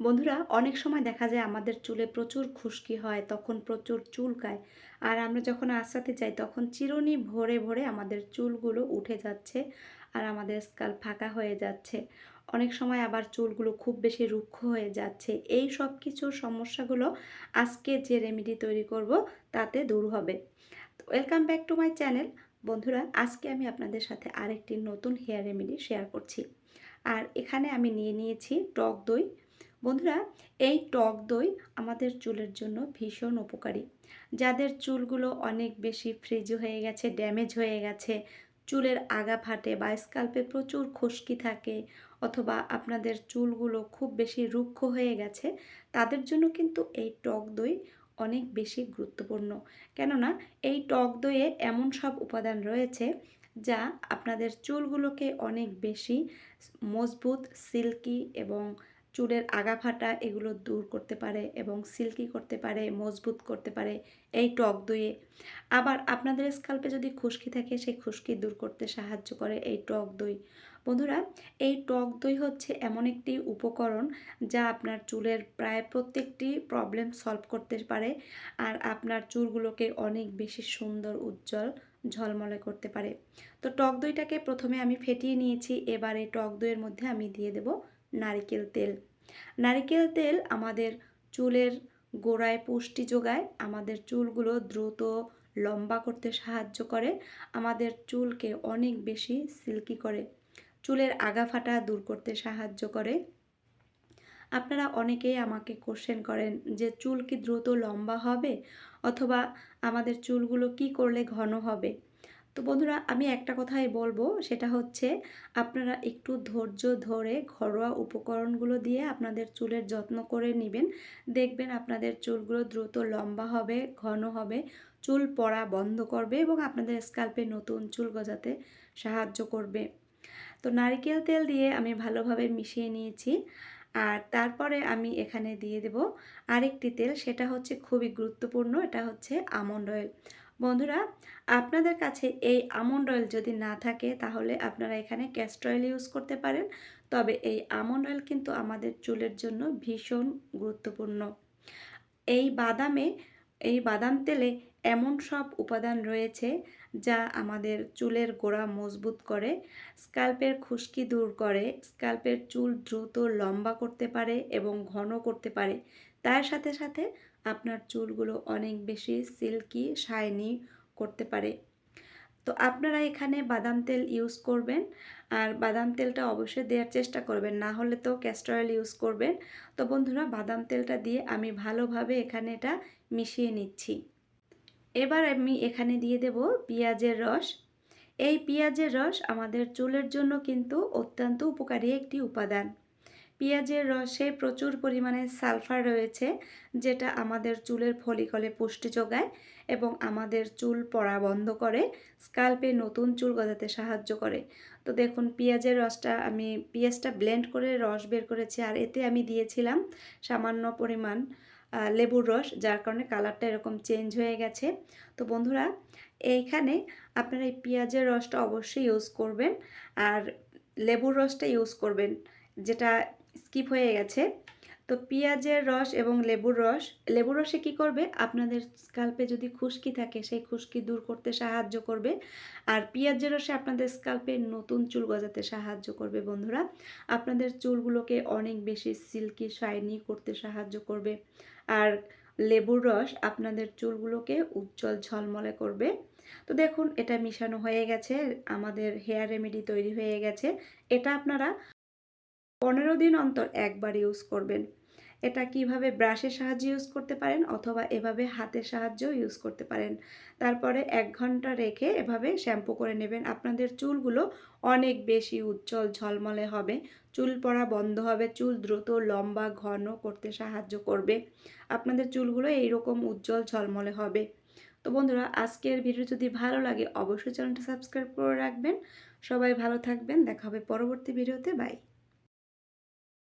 বন্ধুরা, অনেক সময় দেখা যায় আমাদের চুলে প্রচুর খুশকি হয়, তখন প্রচুর চুলকায় আর আমরা যখন আশ্রাতে যাই, তখন চিরুনি ভরে ভরে আমাদের চুলগুলো উঠে যাচ্ছে আর আমাদের স্কাল ফাঁকা হয়ে যাচ্ছে। অনেক সময় আবার চুলগুলো খুব বেশি রুক্ষ হয়ে যাচ্ছে। এই সব কিছুর সমস্যাগুলো আজকে যে রেমেডি তৈরি করব, তাতে দূর হবে। Welcome back to my channel বন্ধুরা, আজকে আমি আপনাদের সাথে আরেকটি নতুন হেয়ার রেমেডি শেয়ার করছি। আর এখানে আমি নিয়ে নিয়েছি টক দই। বন্ধুরা, এই টক দই আমাদের চুলের জন্য ভীষণ উপকারী। যাদের চুলগুলো অনেক বেশি ফ্রিজ হয়ে গেছে, ড্যামেজ হয়ে গেছে, চুলের আগা ফাটে বা স্কাল্পে প্রচুর খুশকি থাকে অথবা আপনাদের চুলগুলো খুব বেশি রুক্ষ হয়ে গেছে, তাদের জন্য কিন্তু এই টক দই অনেক বেশি গুরুত্বপূর্ণ। কেননা, এই টক দইয়ে এমন সব উপাদান রয়েছে যা আপনাদের চুলগুলোকে অনেক বেশি মজবুত, সিল্কি এবং চুলের আগা ফাটা এগুলো দূর করতে পারে এবং সিল্কি করতে পারে, মজবুত করতে পারে, এই টক দইয়ে। আবার আপনাদের স্কাল্পে যদি খুশকি থাকে, সেই খুশকি দূর করতে সাহায্য করে এই টক দই। বন্ধুরা, এই টক দই হচ্ছে এমন একটি উপকরণ যা আপনার চুলের প্রায় প্রত্যেকটি প্রবলেম সলভ করতে পারে আর আপনার চুলগুলোকে অনেক বেশি সুন্দর, উজ্জ্বল, ঝলমলে করতে পারে। তো টক দইটাকে প্রথমে আমি ফেটিয়ে নিয়েছি, এবারে টক দইয়ের মধ্যে আমি দিয়ে দেব নারিকেল তেল। নারিকেল তেল আমাদের চুলের গোড়ায় পুষ্টি যোগায়, আমাদের চুলগুলো দ্রুত লম্বা করতে সাহায্য করে, আমাদের চুলকে অনেক বেশি সিল্কি করে, চুলের আগা ফাটা দূর করতে সাহায্য করে। আপনারা অনেকেই আমাকে কোশ্চেন করেন যে চুল কি দ্রুত লম্বা হবে অথবা আমাদের চুলগুলো কি করলে ঘন হবে? তো বন্ধুরা, আমি একটা কথাই বলব, সেটা হচ্ছে আপনারা একটু ধৈর্য ধরে ঘরোয়া উপকরণগুলো দিয়ে আপনাদের চুলের যত্ন করে নেবেন। দেখবেন আপনাদের চুলগুলো দ্রুত লম্বা হবে, ঘন হবে, চুল পড়া বন্ধ করবে এবং আপনাদের স্কাল্পে নতুন চুল গজাতে সাহায্য করবে। তো নারিকেল তেল দিয়ে আমি ভালোভাবে মিশিয়ে নিয়েছি আর তারপরে আমি এখানে দিয়ে দেব আরেকটি তেল, সেটা হচ্ছে খুবই গুরুত্বপূর্ণ, এটা হচ্ছে আমন্ড অয়েল। বন্ধুরা, আপনাদের কাছে এই আমন্ড অয়েল যদি না থাকে, তাহলে আপনারা এখানে ক্যাস্টর অয়েল ইউজ করতে পারেন। তবে এই আমন্ড অয়েল কিন্তু আমাদের চুলের জন্য ভীষণ গুরুত্বপূর্ণ। এই বাদামে, এই বাদাম তেলে এমন সব উপাদান রয়েছে যা আমাদের চুলের গোড়া মজবুত করে, স্কাল্পের খুশকি দূর করে, স্কাল্পের চুল দ্রুত লম্বা করতে পারে এবং ঘন করতে পারে। তার সাথে সাথে আপনার চুলগুলো অনেক বেশি সিল্কি, শাইনি করতে পারে। তো আপনারা এখানে বাদাম তেল ইউজ করবেন। আর বাদাম তেলটা অবশ্যই দেওয়ার চেষ্টা করবেন, না হলে তো ক্যাস্টর অয়েল ইউজ করবেন। তো বন্ধুরা, বাদাম তেলটা দিয়ে আমি ভালোভাবে এখানে এটা মিশিয়ে নিচ্ছি। এবার আমি এখানে দিয়ে দেব পেঁয়াজের রস। এই পেঁয়াজের রস আমাদের চুলের জন্য কিন্তু অত্যন্ত উপকারী একটি উপাদান। পেঁয়াজের রসে প্রচুর পরিমাণে সালফার রয়েছে, যেটা আমাদের চুলের ফলিকলে পুষ্টি যোগায় এবং আমাদের চুল পড়া বন্ধ করে, স্কাল্পে নতুন চুল গজাতে সাহায্য করে। তো দেখুন, পেঁয়াজের রসটা আমি, পেঁয়াজটা ব্লেন্ড করে রস বের করেছি আর এতে আমি দিয়েছিলাম সামান্য পরিমাণ লেবুর রস, যার কারণে কালারটা এরকম চেঞ্জ হয়ে গেছে। তো বন্ধুরা, এইখানে আপনারা এই পেঁয়াজের রসটা অবশ্যই ইউজ করবেন আর লেবুর রসটা ইউজ করবেন, যেটা স্কিপ হয়ে গেছে। তো পেঁয়াজের রস এবং লেবুর রস, লেবুর রসে কী করবে? আপনাদের স্কাল্পে যদি খুশকি থাকে, সেই খুশকি দূর করতে সাহায্য করবে। আর পেঁয়াজের রসে আপনাদের স্কাল্পে নতুন চুল গজাতে সাহায্য করবে বন্ধুরা। আপনাদের চুলগুলোকে অনেক বেশি সিল্কি শাইনি করতে সাহায্য করবে। আর লেবুর রস আপনাদের চুলগুলোকে উজ্জ্বল ঝলমলে করবে। তো দেখুন, এটা মিশানো হয়ে গেছে। আমাদের হেয়ার রেমেডি তৈরি হয়ে গেছে। এটা আপনারা পনেরো দিন অন্তর একবার ইউজ করবেন। এটা কীভাবে ব্রাশের সাহায্যে ইউজ করতে পারেন অথবা এভাবে হাতের সাহায্যেও ইউজ করতে পারেন। তারপরে এক ঘণ্টা রেখে এভাবে শ্যাম্পু করে নেবেন। আপনাদের চুলগুলো অনেক বেশি উজ্জ্বল ঝলমলে হবে। চুল পড়া বন্ধ হবে, চুল দ্রুত লম্বা, ঘন করতে সাহায্য করবে। আপনাদের চুলগুলো এইরকম উজ্জ্বল ঝলমলে হবে। তো বন্ধুরা, আজকের ভিডিও যদি ভালো লাগে অবশ্যই চ্যানেলটা সাবস্ক্রাইব করে রাখবেন। সবাই ভালো থাকবেন। দেখা হবে পরবর্তী ভিডিওতে। বাই